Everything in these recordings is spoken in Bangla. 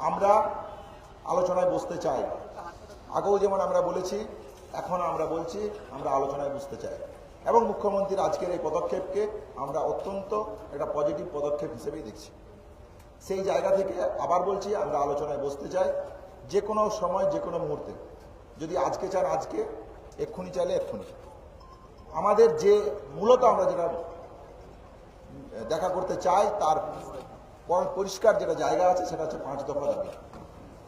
আমরা আলোচনায় বসতে চাই। আগেও যেমন আমরা বলেছি, এখন আমরা বলছি, আমরা আলোচনায় বসতে চাই। এবং মুখ্যমন্ত্রীর আজকের এই পদক্ষেপকে আমরা অত্যন্ত একটা পজিটিভ পদক্ষেপ হিসেবেই দেখছি। সেই জায়গা থেকে আবার বলছি, আমরা আলোচনায় বসতে চাই, যে কোনো সময়, যে কোনো মুহূর্তে। যদি আজকে চান, আজকে, এক্ষুনি চাইলে এক্ষুনি। আমাদের যে মূলত আমরা যেটা দেখা করতে চাই, তার পর- পরিষ্কার যেটা জায়গা আছে সেটা হচ্ছে পাঁচ দফা দাবি।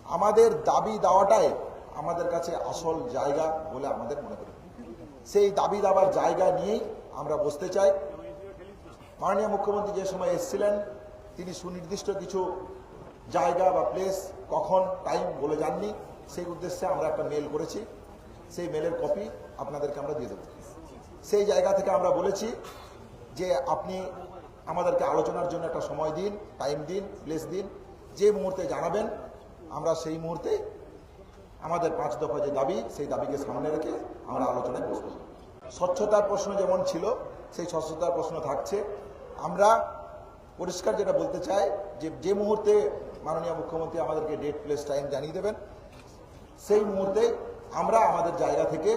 আমাদের দাবি দেওয়াটাই আমাদের কাছে আসল জায়গা বলে আমাদের মনে করি। সেই দাবি দাবার জায়গা নিয়েই আমরা বসতে চাই। মাননীয় মুখ্যমন্ত্রী যে সময় এসেছিলেন, তিনি সুনির্দিষ্ট কিছু জায়গা বা প্লেস কখন টাইম বলে যাননি সেই উদ্দেশ্যে আমরা একটা মেল করেছি। সেই মেলের কপি আপনাদেরকে আমরা দিয়ে দেবো। সেই জায়গা থেকে আমরা বলেছি যে আপনি আমাদেরকে আলোচনার জন্য একটা সময় দিন টাইম দিন প্লেস দিন। যে মুহূর্তে জানাবেন, আমরা সেই মুহূর্তে আমাদের পাঁচ দফা যে দাবি, সেই দাবিকে সামনে রেখে আমরা আলোচনায় বসব। স্বচ্ছতার প্রশ্ন যেমন ছিল, সেই স্বচ্ছতার প্রশ্ন থাকছে। আমরা পরিষ্কার যেটা বলতে চাই, যে যে মুহূর্তে মাননীয় মুখ্যমন্ত্রী আমাদেরকে ডেট প্লেস টাইম জানিয়ে দেবেন, সেই মুহূর্তে আমরা আমাদের জায়গা থেকে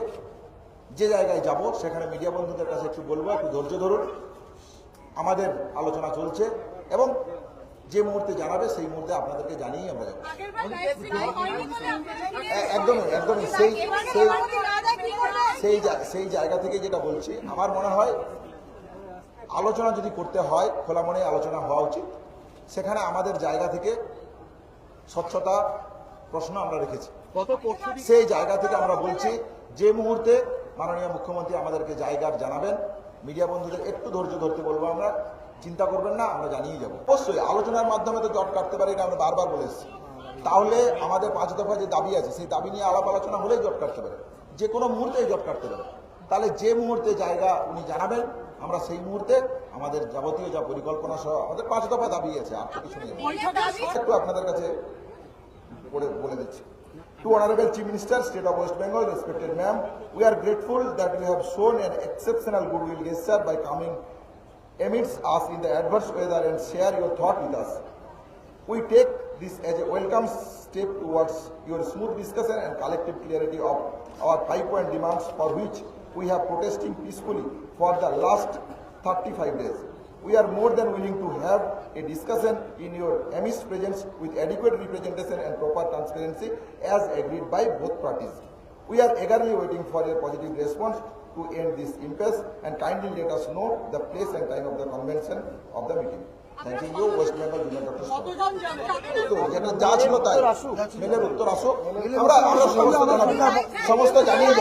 যে জায়গায় যাব, সেখানে মিডিয়া বন্ধুদের কাছে একটু বলব, একটু ধৈর্য ধরুন। আমাদের আলোচনা চলছে এবং যে মুহূর্তে জানাবে সেই মুহূর্তে আপনাদেরকে জানিয়ে আমরা যাব। একদমই একদমই সেই সেই? সেই সেই জায়গা থেকে যেটা বলছি আমার মনে হয় আলোচনা যদি করতে হয় খোলা মনে আলোচনা হওয়া উচিত। সেখানে আমাদের জায়গা থেকে স্বচ্ছতা প্রশ্ন আমরা রেখেছি। সেই জায়গা থেকে আমরা বলছি যে মুহূর্তে মাননীয় মুখ্যমন্ত্রী আমাদেরকে জায়গার জানাবেন মিডিয়া বন্ধুদের একটু ধৈর্য ধরতে বলব আমরা চিন্তা করবেন না আমরা জানিয়ে যাব। অবশ্যই আলোচনার মাধ্যমে তো জট কাটতে পারি এটা আমরা বারবার বলে এসেছি। তাহলে আমাদের পাঁচ দফা যে দাবি আছে সেই দাবি নিয়ে আলাপ আলোচনা হলেই জট কাটতে পারে। যে কোনো মুহূর্তে জট কাটতে পারে। তাহলে যে মুহূর্তে জায়গা উনি জানাবেন আমরা সেই মুহূর্তে আমাদের যাবতীয় যা পরিকল্পনা সহ আমাদের পাঁচ দফা দাবি আছে আর তো কিছু নেই। একটু আপনাদের কাছে বলে দিচ্ছি। To Honorable Chief Minister, State of West Bengal, respected ma'am, we are grateful that you have shown an exceptional goodwill gesture by coming amidst us in the adverse weather and share your thought with us. We take this as a welcome step towards your smooth discussion and collective clarity of our five-point demands for which we have protesting peacefully for the last 35 days. We are more than willing to have a discussion in your amidst presence with adequate representation and proper transparency as agreed by both parties. We are eagerly waiting for a positive response to end this impasse and kindly let us know the place and time of the convention of the meeting. Thank you, West Bengal Junior Doctor. কতজন তো যেটা যা ছিল তাই মেলের উত্তর আসো আমরা সমস্ত জানিয়ে